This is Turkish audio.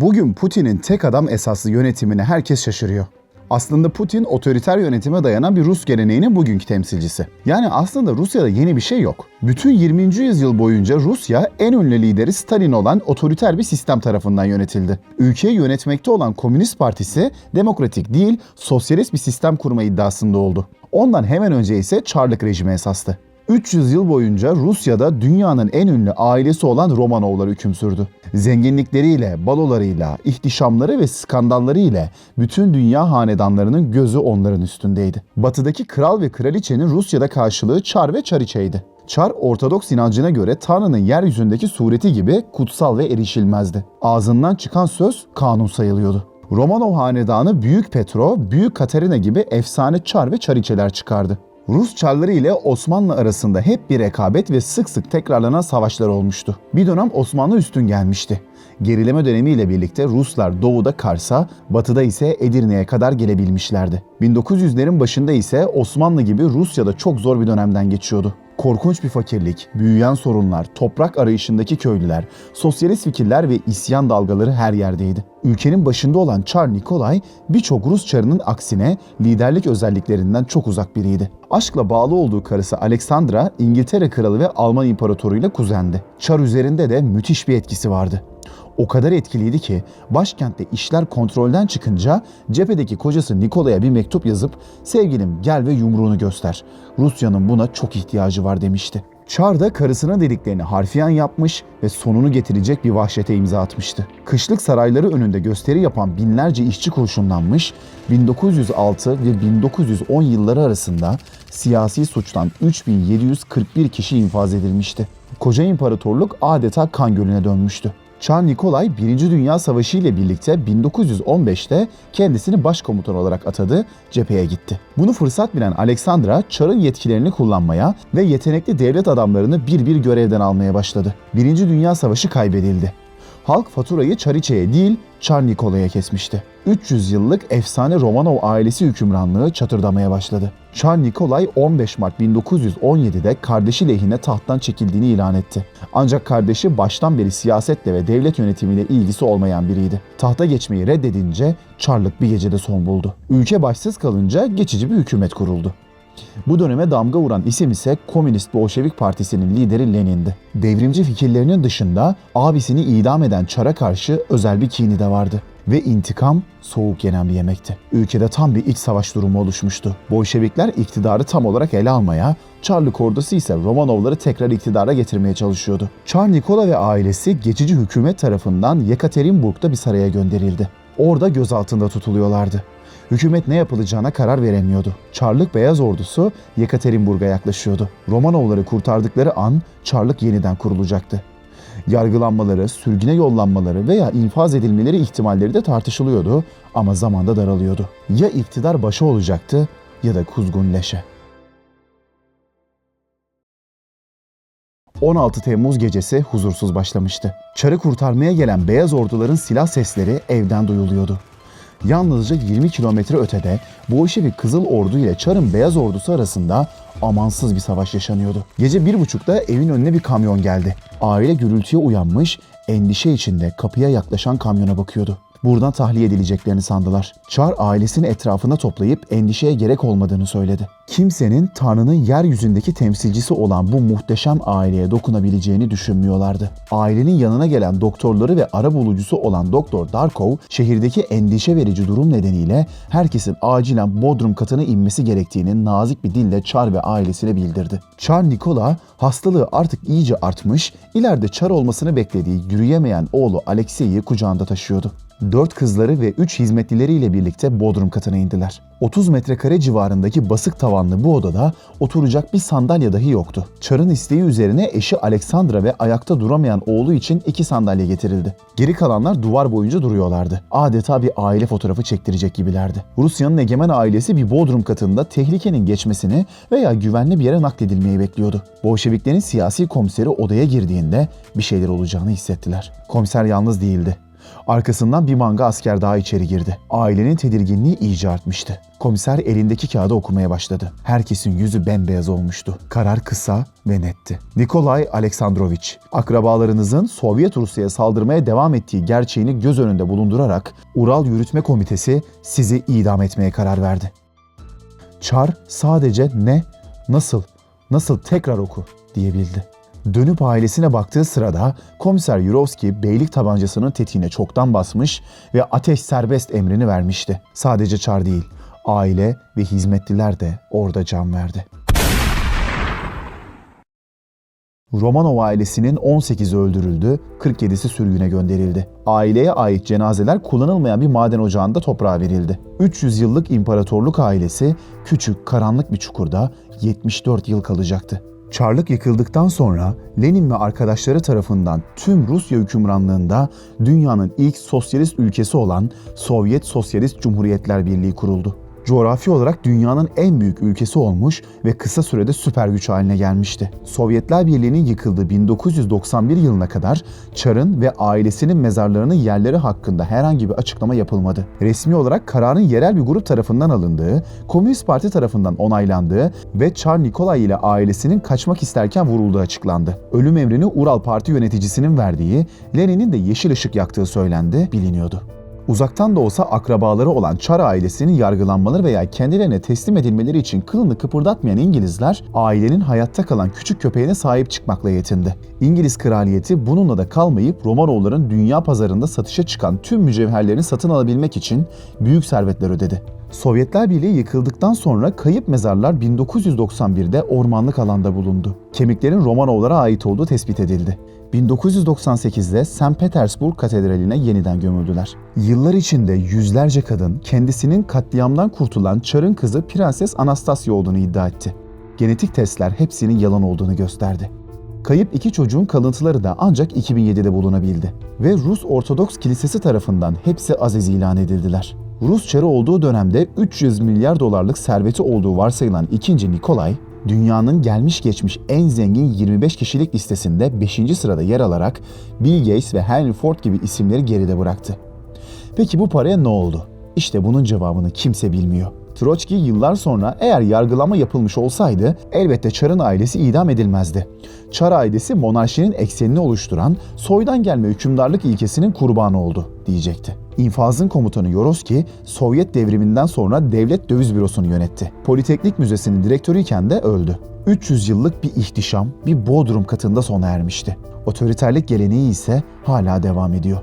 Bugün Putin'in tek adam esaslı yönetimine herkes şaşırıyor. Aslında Putin otoriter yönetime dayanan bir Rus geleneğinin bugünkü temsilcisi. Yani aslında Rusya'da yeni bir şey yok. Bütün 20. yüzyıl boyunca Rusya en ünlü lideri Stalin olan otoriter bir sistem tarafından yönetildi. Ülkeyi yönetmekte olan Komünist Partisi demokratik değil, sosyalist bir sistem kurma iddiasında oldu. Ondan hemen önce ise Çarlık rejimi esastı. 300 yıl boyunca Rusya'da dünyanın en ünlü ailesi olan Romanovlar hüküm sürdü. Zenginlikleriyle, balolarıyla, ihtişamları ve skandalları ile bütün dünya hanedanlarının gözü onların üstündeydi. Batıdaki kral ve kraliçenin Rusya'da karşılığı Çar ve Çariçeydi. Çar, Ortodoks inancına göre Tanrı'nın yeryüzündeki sureti gibi kutsal ve erişilmezdi. Ağzından çıkan söz kanun sayılıyordu. Romanov hanedanı Büyük Petro, Büyük Katerina gibi efsane çar ve çariçeler çıkardı. Rus çarları ile Osmanlı arasında hep bir rekabet ve sık sık tekrarlanan savaşlar olmuştu. Bir dönem Osmanlı üstün gelmişti. Gerileme dönemiyle birlikte Ruslar doğuda Kars'a, batıda ise Edirne'ye kadar gelebilmişlerdi. 1900'lerin başında ise Osmanlı gibi Rusya'da çok zor bir dönemden geçiyordu. Korkunç bir fakirlik, büyüyen sorunlar, toprak arayışındaki köylüler, sosyalist fikirler ve isyan dalgaları her yerdeydi. Ülkenin başında olan Çar Nikolay birçok Rus çarının aksine liderlik özelliklerinden çok uzak biriydi. Aşkla bağlı olduğu karısı Alexandra, İngiltere kralı ve Alman imparatoruyla kuzendi. Çar üzerinde de müthiş bir etkisi vardı. O kadar etkiliydi ki başkentte işler kontrolden çıkınca cephedeki kocası Nikolay'a bir mektup yazıp sevgilim gel ve yumruğunu göster. Rusya'nın buna çok ihtiyacı var demişti. Çar da karısına dediklerini harfiyen yapmış ve sonunu getirecek bir vahşete imza atmıştı. Kışlık sarayları önünde gösteri yapan binlerce işçi kurşunlanmış, 1906 ve 1910 yılları arasında siyasi suçtan 3741 kişi infaz edilmişti. Koca imparatorluk adeta kan gölüne dönmüştü. Çar Nikolay 1. Dünya Savaşı ile birlikte 1915'te kendisini başkomutan olarak atadı, cepheye gitti. Bunu fırsat bilen Alexandra, Çar'ın yetkilerini kullanmaya ve yetenekli devlet adamlarını bir bir görevden almaya başladı. 1. Dünya Savaşı kaybedildi. Halk faturayı Çariçe'ye değil, Çar Nikolay'a kesmişti. 300 yıllık efsane Romanov ailesi hükümranlığı çatırdamaya başladı. Çar Nikolay 15 Mart 1917'de kardeşi lehine tahttan çekildiğini ilan etti. Ancak kardeşi baştan beri siyasetle ve devlet yönetimiyle ilgisi olmayan biriydi. Tahta geçmeyi reddedince Çarlık bir gecede son buldu. Ülke başsız kalınca geçici bir hükümet kuruldu. Bu döneme damga vuran isim ise Komünist Bolşevik Partisi'nin lideri Lenin'di. Devrimci fikirlerinin dışında abisini idam eden Çar'a karşı özel bir kini de vardı. Ve intikam soğuk yenen bir yemekti. Ülkede tam bir iç savaş durumu oluşmuştu. Bolşevikler iktidarı tam olarak ele almaya, Çarlık ordusu ise Romanovları tekrar iktidara getirmeye çalışıyordu. Çar Nikola ve ailesi geçici hükümet tarafından Yekaterinburg'da bir saraya gönderildi. Orada gözaltında tutuluyorlardı. Hükümet ne yapılacağına karar veremiyordu. Çarlık Beyaz Ordusu Yekaterinburg'a yaklaşıyordu. Romanovları kurtardıkları an Çarlık yeniden kurulacaktı. Yargılanmaları, sürgüne yollanmaları veya infaz edilmeleri ihtimalleri de tartışılıyordu ama zamanda daralıyordu. Ya iktidar başı olacaktı ya da kuzgun leşe. 16 Temmuz gecesi huzursuz başlamıştı. Çar'ı kurtarmaya gelen beyaz orduların silah sesleri evden duyuluyordu. Yalnızca 20 kilometre ötede Bolşevik Kızıl Ordu ile Çar'ın Beyaz Ordusu arasında amansız bir savaş yaşanıyordu. Gece bir buçukta evin önüne bir kamyon geldi. Aile gürültüye uyanmış, endişe içinde kapıya yaklaşan kamyona bakıyordu. Buradan tahliye edileceklerini sandılar. Çar ailesini etrafına toplayıp endişeye gerek olmadığını söyledi. Kimsenin Tanrı'nın yeryüzündeki temsilcisi olan bu muhteşem aileye dokunabileceğini düşünmüyorlardı. Ailenin yanına gelen doktorları ve ara bulucusu olan Doktor Darkov, şehirdeki endişe verici durum nedeniyle herkesin acilen Bodrum katına inmesi gerektiğini nazik bir dille Çar ve ailesine bildirdi. Çar Nikola hastalığı artık iyice artmış, ileride Çar olmasını beklediği yürüyemeyen oğlu Alexey'i kucağında taşıyordu. Dört kızları ve üç hizmetlileriyle birlikte Bodrum katına indiler. 30 metrekare civarındaki basık tavanlı bu odada oturacak bir sandalye dahi yoktu. Çar'ın isteği üzerine eşi Alexandra ve ayakta duramayan oğlu için iki sandalye getirildi. Geri kalanlar duvar boyunca duruyorlardı. Adeta bir aile fotoğrafı çektirecek gibilerdi. Rusya'nın egemen ailesi bir Bodrum katında tehlikenin geçmesini veya güvenli bir yere nakledilmeyi bekliyordu. Bolşeviklerin siyasi komiseri odaya girdiğinde bir şeyler olacağını hissettiler. Komiser yalnız değildi. Arkasından bir manga asker daha içeri girdi. Ailenin tedirginliği iyice artmıştı. Komiser elindeki kağıdı okumaya başladı. Herkesin yüzü bembeyaz olmuştu. Karar kısa ve netti. Nikolay Aleksandrovich, akrabalarınızın Sovyet Rusya'ya saldırmaya devam ettiği gerçeğini göz önünde bulundurarak Ural Yürütme Komitesi sizi idam etmeye karar verdi. Çar sadece ne, nasıl, nasıl tekrar oku diyebildi. Dönüp ailesine baktığı sırada komiser Yurovski beylik tabancasının tetiğine çoktan basmış ve ateş serbest emrini vermişti. Sadece Çar değil, aile ve hizmetliler de orada can verdi. Romanov ailesinin 18'i öldürüldü, 47'si sürgüne gönderildi. Aileye ait cenazeler kullanılmayan bir maden ocağında toprağa verildi. 300 yıllık imparatorluk ailesi küçük, karanlık bir çukurda 74 yıl kalacaktı. Çarlık yıkıldıktan sonra Lenin ve arkadaşları tarafından tüm Rusya hükümranlığında dünyanın ilk sosyalist ülkesi olan Sovyet Sosyalist Cumhuriyetler Birliği kuruldu. Coğrafi olarak dünyanın en büyük ülkesi olmuş ve kısa sürede süper güç haline gelmişti. Sovyetler Birliği'nin yıkıldığı 1991 yılına kadar Çar'ın ve ailesinin mezarlarının yerleri hakkında herhangi bir açıklama yapılmadı. Resmi olarak kararın yerel bir grup tarafından alındığı, Komünist Parti tarafından onaylandığı ve Çar Nikolay ile ailesinin kaçmak isterken vurulduğu açıklandı. Ölüm emrini Ural Parti yöneticisinin verdiği, Lenin'in de yeşil ışık yaktığı söylendi, biliniyordu. Uzaktan da olsa akrabaları olan Çar ailesinin yargılanmaları veya kendilerine teslim edilmeleri için kılını kıpırdatmayan İngilizler ailenin hayatta kalan küçük köpeğine sahip çıkmakla yetindi. İngiliz kraliyeti bununla da kalmayıp Romanovların dünya pazarında satışa çıkan tüm mücevherlerini satın alabilmek için büyük servetler ödedi. Sovyetler Birliği yıkıldıktan sonra kayıp mezarlar 1991'de ormanlık alanda bulundu. Kemiklerin Romanovlara ait olduğu tespit edildi. 1998'de St. Petersburg Katedrali'ne yeniden gömüldüler. Yıllar içinde yüzlerce kadın kendisinin katliamdan kurtulan Çar'ın kızı Prenses Anastasia olduğunu iddia etti. Genetik testler hepsinin yalan olduğunu gösterdi. Kayıp iki çocuğun kalıntıları da ancak 2007'de bulunabildi ve Rus Ortodoks Kilisesi tarafından hepsi aziz ilan edildiler. Rus çarı olduğu dönemde 300 milyar dolarlık serveti olduğu varsayılan 2. Nikolay, dünyanın gelmiş geçmiş en zengin 25 kişilik listesinde 5. sırada yer alarak Bill Gates ve Henry Ford gibi isimleri geride bıraktı. Peki bu paraya ne oldu? İşte bunun cevabını kimse bilmiyor. Troçki yıllar sonra eğer yargılama yapılmış olsaydı elbette Çar'ın ailesi idam edilmezdi. Çar ailesi monarşinin eksenini oluşturan soydan gelme hükümdarlık ilkesinin kurbanı oldu diyecekti. İnfazın komutanı Yoroski, Sovyet devriminden sonra devlet döviz bürosunu yönetti. Politeknik Müzesi'nin direktörüyken de öldü. 300 yıllık bir ihtişam bir Bodrum katında sona ermişti. Otoriterlik geleneği ise hala devam ediyor.